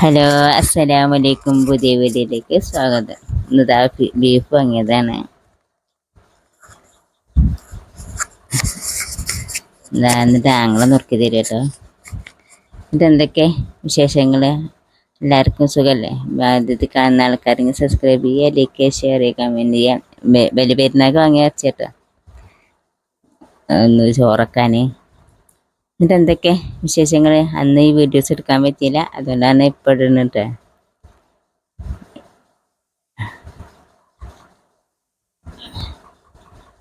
Hello അസ്സലാമു അലൈക്കും പുതിയ വീഡിയോയിലേക്ക് സ്വാഗതം. ഇന്നതാ ബീഫ് വാങ്ങിയതാണ്. എന്നിട്ട് ആങ്ങളെ നുറുക്കി തരും കേട്ടോ. ഇതെന്തൊക്കെ വിശേഷങ്ങൾ എല്ലാവർക്കും സുഖമല്ലേ ഇത് കാണുന്ന ആൾക്കാരെങ്കിൽ സബ്സ്ക്രൈബ് ചെയ്യുക ലൈക്ക് ചെയ്യുക ഷെയർ ചെയ്യുക കമന്റ് ചെയ്യുക. ബലി പെരുന്നാൾക്ക് വാങ്ങിയ ചേട്ടാ ഒന്ന് ചോറക്കാൻ എന്നിട്ട് എന്തൊക്കെ വിശേഷങ്ങൾ അന്ന് ഈ വീഡിയോസ് എടുക്കാൻ പറ്റിയില്ല. അതുകൊണ്ടാണ് ഇപ്പോൾ ഇടുന്നത്.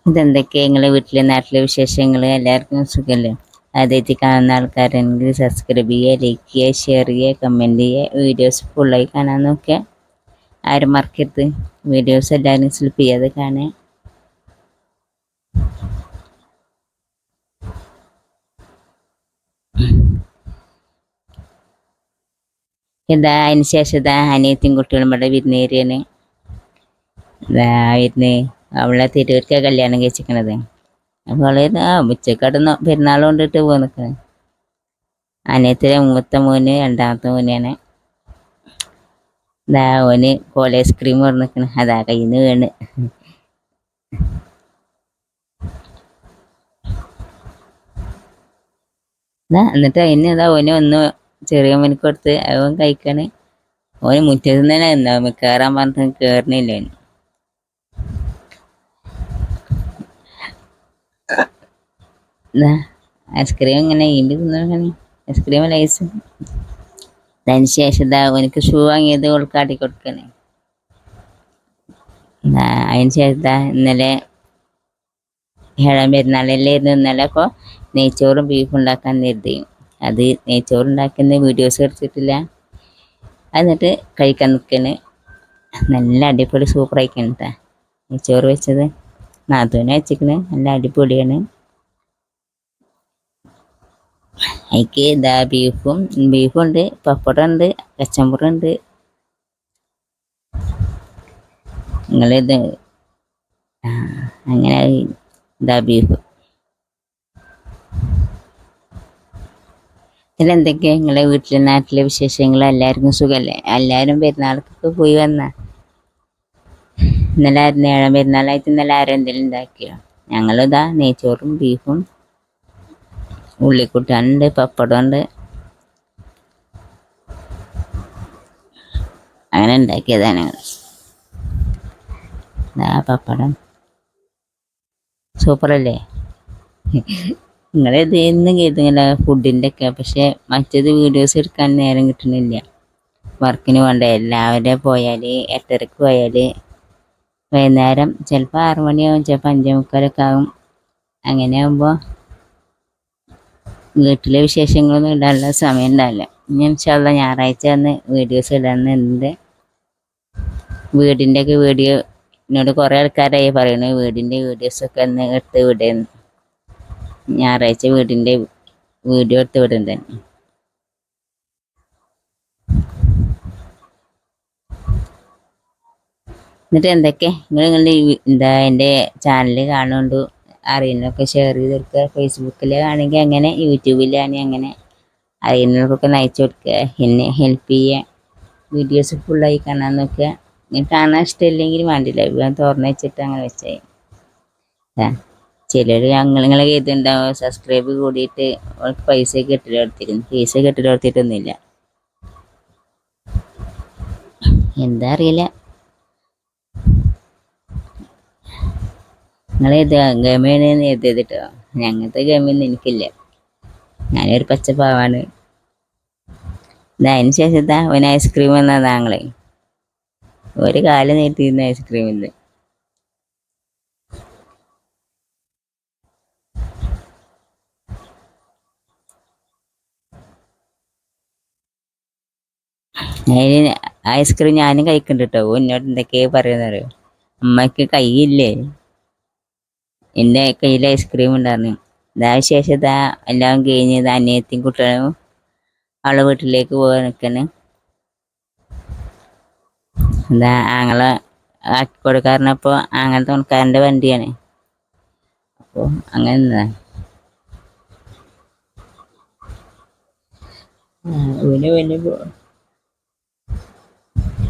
ഇതെന്തൊക്കെ നിങ്ങളെ വീട്ടിലെ നാട്ടിലെ വിശേഷങ്ങൾ എല്ലാവർക്കും സുഖമല്ലേ ആദ്യമായിട്ട് കാണുന്ന ആൾക്കാരെങ്കിൽ സബ്സ്ക്രൈബ് ചെയ്യുക ലൈക്ക് ചെയ്യുക ഷെയർ ചെയ്യുക കമന്റ് ചെയ്യുക. വീഡിയോസ് ഫുള്ളായി കാണാൻ നോക്കുക. ആരും മറക്കരുത്. വീഡിയോസ് എല്ലാവരും സ്ലിപ്പ് ചെയ്യാതെ കാണുക. ഇതാ അതിന് ശേഷം ഇതാ അനിയത്തിയും കുട്ടികളും ഇവിടെ വിരുന്നേരിയാണ് ഇതാ വിരുന്ന് അവളെ തിരുവൂർക്ക കല്യാണം കഴിച്ചിരിക്കണത്. അപ്പോൾ അവൾ ആ ഉച്ചക്കടന്ന് പെരുന്നാൾ കൊണ്ടിട്ട് പോയി അനിയത്തിലെ മൂത്ത മോന് രണ്ടാമത്തെ മോനാണ്. ഇതാ ഓന് കോളേജ് ക്രീം നിൽക്കണേ അതാ കയ്യിൽ നിന്ന് വീണ് എന്നിട്ട് അതിന് ഇതാ ഓന് ഒന്ന് ചെറിയ മോനിക്ക് കൊടുത്ത് അവൻ കഴിക്കാണ്. ഓന് മുറ്റത്ത് തന്നെ എന്താ കയറാൻ പറഞ്ഞിട്ട് കയറണില്ല ഐസ്ക്രീം ഇങ്ങനെ ഇതിന്റെ തിന്നങ്ങനെ ഐസ്ക്രീം ലൈസ് അതിന് ശേഷം ഇതാ എനിക്ക് ഷൂ വാങ്ങിയത് ഉൾക്കാട്ടി കൊടുക്കണേ. അതിന് ശേഷം ഇന്നലെ ഏഴാം പെരുന്നാളല്ലേ ഇന്നലെ അപ്പോൾ നെയ്ച്ചോറും ബീഫും ഉണ്ടാക്കാൻ കരുതി. അത് നെയ്ച്ചോറുണ്ടാക്കുന്ന വീഡിയോസ് എടുത്തിട്ടില്ല. എന്നിട്ട് കഴിക്കാൻ നിൽക്കണ്. നല്ല അടിപൊളി സൂപ്പർ ആയിക്കാണ് കേട്ടോ നെയ്ച്ചോറ് വെച്ചത്. നാത്തൂനെ വെച്ചിക്കണ് നല്ല അടിപൊളിയാണ്. അതിക്ക് ഇതാ ബീഫും ബീഫുണ്ട് പപ്പടമുണ്ട് കച്ചമ്പറുണ്ട് നിങ്ങളിത് അങ്ങനെ ഇതാ ബീഫ് ഇതിലെന്തൊക്കെയാ നിങ്ങളെ വീട്ടിലെ നാട്ടിലെ വിശേഷങ്ങൾ എല്ലാവർക്കും സുഖമല്ലേ എല്ലാവരും പെരുന്നാൾക്കൊക്കെ പോയി വന്ന? ഇന്നലെ ആയിരുന്നു ഏഴാം പെരുന്നാളായിട്ട് ഇന്നലെ ആരും എന്തെങ്കിലും ഉണ്ടാക്കിയോ ഞങ്ങളിതാ നെയ്ച്ചോറും ബീഫും. ഉള്ളിക്കുട്ടാനുണ്ട് പപ്പടമുണ്ട് അങ്ങനെ ഉണ്ടാക്കിയതാണ് ഞങ്ങൾ പപ്പടം. സൂപ്പറല്ലേ? നിങ്ങളിത് എന്നും കേട്ടില്ല ഫുഡിന്റെ ഒക്കെ പക്ഷേ മറ്റേത് വീഡിയോസ് എടുക്കാൻ നേരം കിട്ടണില്ല വർക്കിന് വേണ്ട എല്ലാവരും പോയാൽ എട്ടരക്ക് പോയാൽ വൈകുന്നേരം ചിലപ്പോൾ ആറു മണിയാവും ചിലപ്പോൾ അഞ്ചേ മുക്കാലൊക്കെ ആകും അങ്ങനെ ആകുമ്പോൾ വീട്ടിലെ വിശേഷങ്ങളൊന്നും ഇടാനുള്ള സമയം ഉണ്ടാവില്ല. ഇനി ഇൻഷാല്ല ഞായറാഴ്ച അന്ന് വീഡിയോസ് ഇടാന്ന് എന്ത് വീടിന്റെയൊക്കെ വീഡിയോ എന്നോട് കുറേ ആൾക്കാരായി പറയുന്നു വീടിന്റെ വീഡിയോസൊക്കെ ഒന്ന് എടുത്ത് വിടുന്നു. ഞായറാഴ്ച വീടിന്റെ വീഡിയോ എടുത്ത് വിടുന്നുണ്ട് എന്നിട്ട് എന്തൊക്കെ? നിങ്ങൾ നിങ്ങളുടെ എന്താ എന്റെ ചാനൽ കാണുന്നുണ്ട് അറിയുന്നതൊക്കെ ഷെയർ ചെയ്ത് കൊടുക്കുക ഫേസ്ബുക്കിൽ ആണെങ്കിൽ അങ്ങനെ യൂട്യൂബിലാണെങ്കിൽ അങ്ങനെ. അറിയുന്നവർക്കൊക്കെ നയിച്ചു കൊടുക്കുക. എന്നെ ഹെൽപ്പ് ചെയ്യുക. വീഡിയോസ് ഫുള്ളായി കാണാൻ നോക്കുക. ഇനി കാണാൻ ഇഷ്ടമില്ലെങ്കിൽ വേണ്ടില്ല. തുറന്നു വെച്ചിട്ട് അങ്ങനെ വെച്ചാൽ ചിലർ ഞങ്ങൾ നിങ്ങളെ കരുതുണ്ടാവും സബ്സ്ക്രൈബ് കൂടിയിട്ട് അവൾക്ക് പൈസ കെട്ടിലെടുത്തിരുന്നു പൈസ കെട്ടിലെടുത്തിട്ടൊന്നുമില്ല എന്താ അറിയില്ല. നിങ്ങളേത് ഗമേണെന്ന് എഴുതിയതിട്ടോ ഞങ്ങനത്തെ ഗമയൊന്നും എനിക്കില്ല. ഞാനൊരു പച്ചപ്പാവാണ്. അതിന് ശേഷം ഒരു ഐസ്ക്രീം വന്നതാ താങ്കളെ ഒരു കാലം നീട്ടിയിരുന്നു ഐസ്ക്രീമില്ല അതിന് ഐസ്ക്രീം ഞാനും കഴിക്കുന്നുണ്ട് കേട്ടോ എന്നോട് എന്തൊക്കെയാ പറയുന്നറിയോ? അമ്മയ്ക്ക് കൈയില്ലേ എന്റെ കയ്യിൽ ഐസ്ക്രീം ഉണ്ടായിരുന്നു. ഇതാ ശേഷം ഇതാ എല്ലാം കഴിഞ്ഞ് ഇതാ അനിയത്തിയും കുട്ടികളും അവളെ വീട്ടിലേക്ക് പോകാൻ നിൽക്കണ്. എന്താ ആങ്ങളെ ആക്കി കൊടുക്കാറിനപ്പോൾ ആങ്ങളെ തുണക്കാരന്റെ വണ്ടിയാണ്. അപ്പോൾ അങ്ങനെ ഊന് പിന്നെ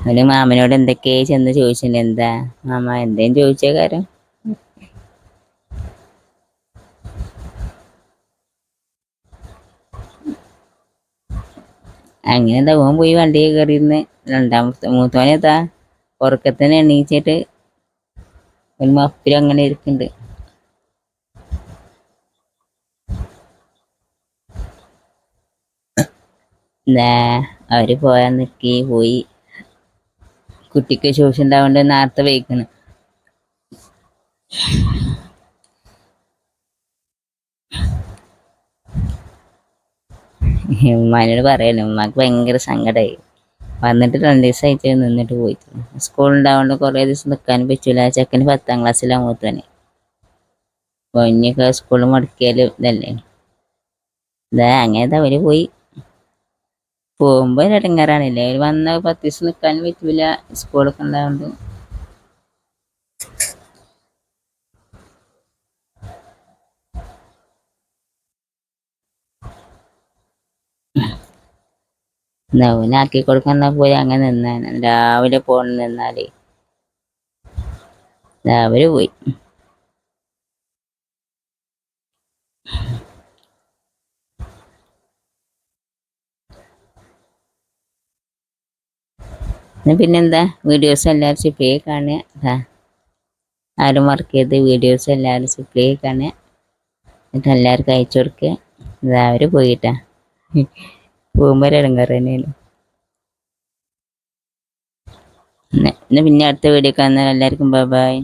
അവന് മാമനോട് എന്തൊക്കെ ചെന്ന് ചോദിച്ചിട്ടുണ്ട്? എന്താ? മാമ എന്തേലും ചോദിച്ച കാര്യം അങ്ങനെ എന്താ ഓൻ പോയി വണ്ടി കയറിയിരുന്ന്. രണ്ടാമത്തെ മൂത്തോനെത്താ ഉറക്കത്തിന് എണീച്ചിട്ട് ഒരു മപ്പിൽ അങ്ങനെ ഇരിക്കുന്നുണ്ട് അവർ പോയാ നിൽക്കി പോയി. കുട്ടിക്ക് ശോഷം ഉണ്ടാവേണ്ട നേരത്തെ വയ്ക്കണ്. ഉമ്മാനോട് പറയല്ലോ ഉമ്മാക്ക് ഭയങ്കര സങ്കടമായി വന്നിട്ട് രണ്ട് ദിവസമായിട്ട് നിന്നിട്ട് പോയിട്ട്. സ്കൂൾ ഉണ്ടാവുകൊണ്ട് കുറേ ദിവസം നിൽക്കാനും പറ്റൂല. ചെക്കന് പത്താം ക്ലാസ്സിലാണ് മൂത്തവന്. അപ്പോൾ ഇനിയൊക്കെ സ്കൂളിൽ മുടക്കിയാലും ഇതല്ലേ. ഇതാ അങ്ങനെ അവർ പോയി. പോകുമ്പോൾ ഒരു ഇടങ്ങാറാണില്ലേ വന്ന പത്ത് ദിവസം നിൽക്കാനും പറ്റൂല. സ്കൂളൊക്കെ ഉണ്ടാവുന്നത് നവനാക്കി കൊടുക്കാൻ പോയി? അങ്ങനെ നിന്നാണ്. രാവിലെ പോകണം നിന്നാൽ. രാവിലെ പോയി. പിന്നെന്താ? വീഡിയോസ് എല്ലാവരും സിപ്ലേ കാണുക. അതാ ആരും വർക്ക് ചെയ്ത് വീഡിയോസ് എല്ലാവരും സിപ്ലേ കാണുക. എന്നിട്ട് എല്ലാവർക്കും അയച്ചു കൊടുക്കുക. ഇതാ അവർ പോയിട്ടാ. പോകുമ്പോൾ ഇടങ്ങാറ് തന്നെയാണ് പിന്നെ അടുത്ത വീഡിയോ കാണുന്ന എല്ലാവർക്കും ബൈ ബൈ